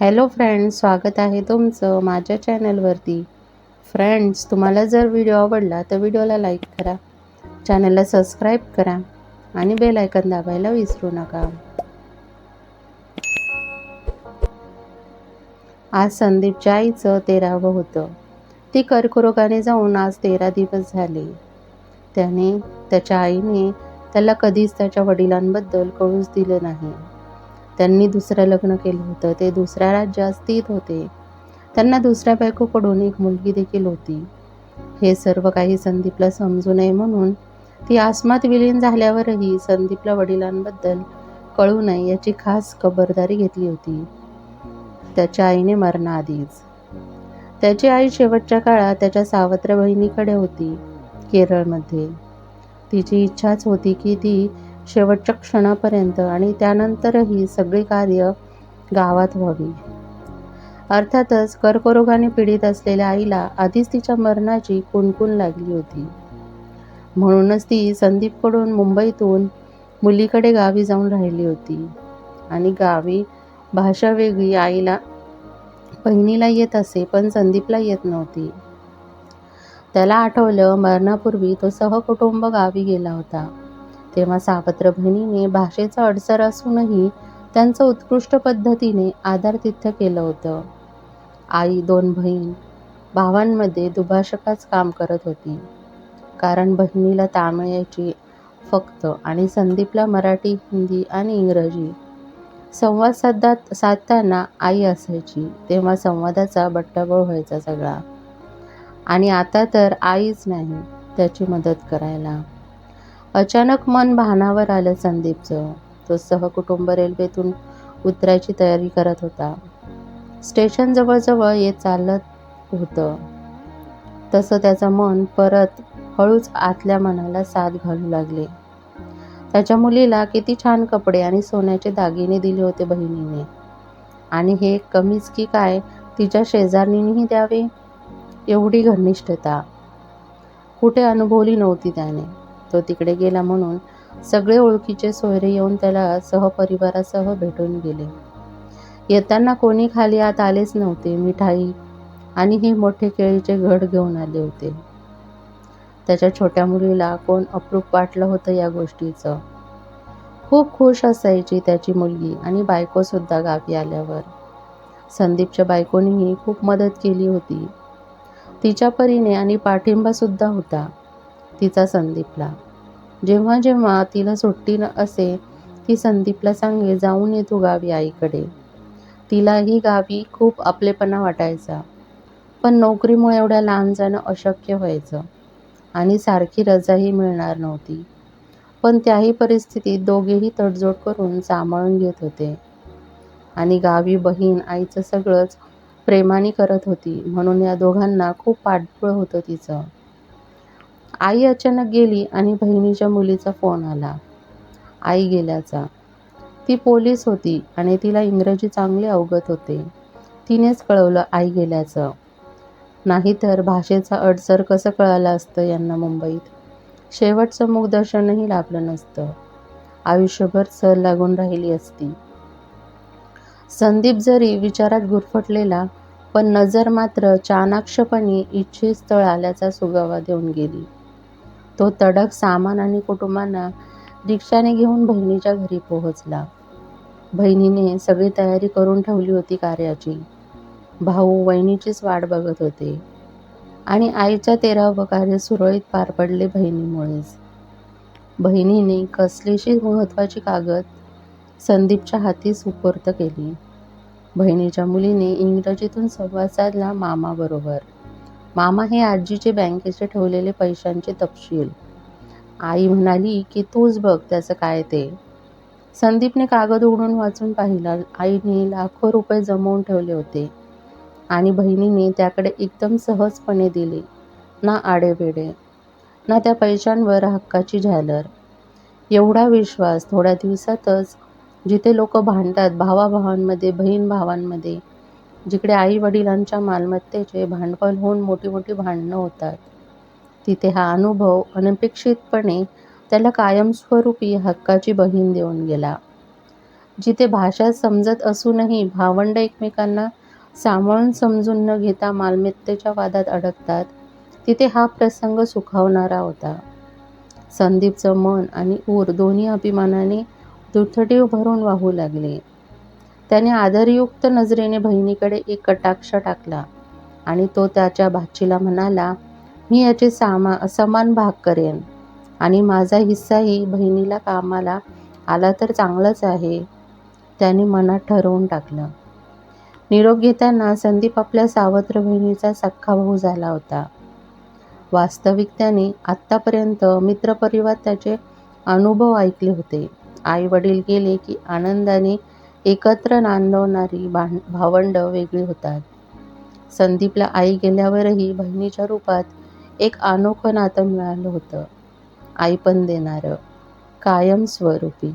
Hello friends स्वागत आहे तुमचं माझ्या चॅनलवरती. फ्रेंड्स तुम्हाला जर व्हिडिओ आवडला तर व्हिडिओला लाईक करा चॅनलला सबस्क्राईब करा आणि बेल आयकन दाबायला विसरू नका. आज संदीपच्या आईचं तेरावं होतं. ती कर्करोगाने जाऊन आज तेरा दिवस झाले. त्याने त्याच्या आईने त्याला कधीच त्याच्या वडिलांबद्दल कळूच दिलं नाही. त्यांनी दुसरं लग्न केलं होतं. ते दुसऱ्या राज्यात स्थित होते. त्यांना दुसऱ्या बायकोकडून एक मुलगी देखील होती. हे सर्व काही संदीपला समजू नये म्हणून ती आसमात विलीन झाल्यावरही संदीपला वडिलांबद्दल कळू नये याची खास खबरदारी घेतली होती. त्याच्या आईने मरणाआधीच. त्याची आई शेवटच्या काळात त्याच्या सावत्र बहिणीकडे होती केरळमध्ये. तिची इच्छाच होती की ती शेवटच्या क्षणापर्यंत आणि त्यानंतरही सगळी कार्य गावात व्हावी. अर्थातच कर्करोगाने पीडित असलेल्या आईला आधीच तिच्या मरणाची कुणकुण लागली होती. म्हणूनच ती संदीपकडून मुंबईतून मुलीकडे गावी जाऊन राहिली होती. आणि गावी भाषा वेगळी आईला बहिणीला येत असे पण संदीपला येत नव्हती. त्याला आठवलं मरणापूर्वी तो सहकुटुंब गावी गेला होता. तेव्हा सावत्र बहिणीने भाषेचा अडसर असूनही त्यांचं उत्कृष्ट पद्धतीने आदरातिथ्य केलं होतं. आई दोन बहीण भावांमध्ये दुभाषकाच काम करत होती. कारण बहिणीला तामिळ यायची फक्त आणि संदीपला मराठी हिंदी आणि इंग्रजी. संवाद साधात साधताना आई असायची तेव्हा संवादाचा बट्टाबोळ व्हायचा सगळा. आणि आता तर आईच नाही त्याची मदत करायला. अचानक मन भानावर आलं संदीपचं. तो सहकुटुंब रेल्वेतून उतरायची तयारी करत होता. स्टेशन जवळजवळ येत चालत होतं. तसं त्याचं मन परत हळूच आतल्या मनाला साथ घालू लागले. त्याच्या मुलीला किती छान कपडे आणि सोन्याचे दागिने दिले होते बहिणीने. आणि हे कमीच की काय तिच्या शेजारणीनेही द्यावे? एवढी घनिष्ठता. कुठे अनुभवली नव्हती त्याने. तो तिकडे गेला म्हणून सगळे ओळखीचे सोयरे येऊन त्याला सहपरिवारासह भेटून गेले. येताना कोणी खाली आत आलेच नव्हते मिठाई आणि हे मोठे केळीचे घड घेऊन आले होते. त्याच्या छोट्या मुलीला कोण अप्रूप वाटलं होतं या गोष्टीचं. खूप खुश असायची त्याची मुलगी आणि बायकोसुद्धा गावी आल्यावर. संदीपच्या बायकोनीही खूप मदत केली होती. तिच्या परीने आणि पाठिंबासुद्धा होता तिचा संदीपला. जेव्हा जेव्हा तिला सुट्टी न असे ती संदीपला सांगे जाऊन ये तू गावी आईकडे. तिलाही गावी खूप आपलेपणा वाटायचा. पण नोकरीमुळे एवढ्या लांब जाणं अशक्य व्हायचं आणि सारखी रजाही मिळणार नव्हती. पण त्याही परिस्थितीत दोघेही तडजोड करून सांभाळून घेत होते. आणि गावी बहीण आईचं सगळंच प्रेमाने करत होती म्हणून या दोघांना खूप पाठबळ होतं तिचं. आई अचानक गेली आणि बहिणीच्या मुलीचा फोन आला. आई गेल्याचा. ती पोलीस होती आणि तिला इंग्रजी चांगले अवगत होते. तिनेच कळवलं आई गेल्याचं. नाहीतर भाषेचा अडसर कसं कळालं असतं यांना मुंबईत? शेवटचं मुखदर्शनही लाभलं नसतं. आयुष्यभर सर लागून राहिली असती. संदीप जरी विचारात गुरफटलेला पण नजर मात्र चाणाक्षपणे इच्छित स्थळ आल्याचा सुगावा देऊन गेली. तो तडक सामान आणि कुटुंबांना रिक्षाने घेऊन बहिणीच्या घरी पोहोचला. बहिणीने सगळी तयारी करून ठेवली होती कार्याची. भाऊ वहिनीचीच वाट बघत होते. आणि आईच्या तेरावं कार्य सुरळीत पार पडले बहिणीमुळेच. बहिणीने कसलीशी महत्त्वाची कागद संदीपच्या हाती सुपूर्द केली. बहिणीच्या मुलीने इंग्रजीतून संवाद साधला मामाबरोबर. मामा हे आजीचे बँकेचे ठेवलेले पैशांचे तपशील. आई म्हणाली की तूच बघ त्याचं काय ते. संदीपने कागद उघडून वाचून पाहिला. आईने लाखो रुपये जमवून ठेवले होते. आणि बहिणीने त्याकडे एकदम सहजपणे दिले. ना आडेवेडे ना त्या पैशांवर हक्काची झालर. एवढा विश्वास थोड्या दिवसातच जिथे लोक भांडतात भावाभावांमध्ये बहीण भावांमध्ये जिकडे आई वडिलांच्या मालमत्तेचे भांडवल होऊन मोठी मोठी भांडणं होतात तिथे हा अनुभव अनपेक्षितपणे त्याला कायमस्वरूपी हक्काची बहीण देऊन गेला. जिथे भाषा समजत असूनही भावंड एकमेकांना सांभाळून समजून न घेता मालमत्तेच्या वादात अडकतात तिथे हा प्रसंग सुखावणारा होता. संदीपचं मन आणि ऊर दोन्ही अभिमानाने दुथडी भरून वाहू लागले. त्याने आदरयुक्त नजरेने बहिणीकडे एक कटाक्ष टाकला आणि तो त्याच्या भाचीला म्हणाला मी याचे सामा समान भाग करेन आणि माझा हिस्साही बहिणीला कामाला आला तर चांगलंच आहे त्याने मनात ठरवून टाकलं. निरोप घेताना संदीप आपल्या सावत्र बहिणीचा सख्खा भाऊ झाला होता. वास्तविक त्याने आत्तापर्यंत मित्रपरिवार त्याचे अनुभव ऐकले होते. आई वडील गेले की आनंदाने एकत्र नांदवणारी भां भावंड वेगळी होतात. संदीपला आई गेल्यावरही बहिणीच्या रूपात एक अनोखं नातं मिळालं होतं. आई पण देणारं कायमस्वरूपी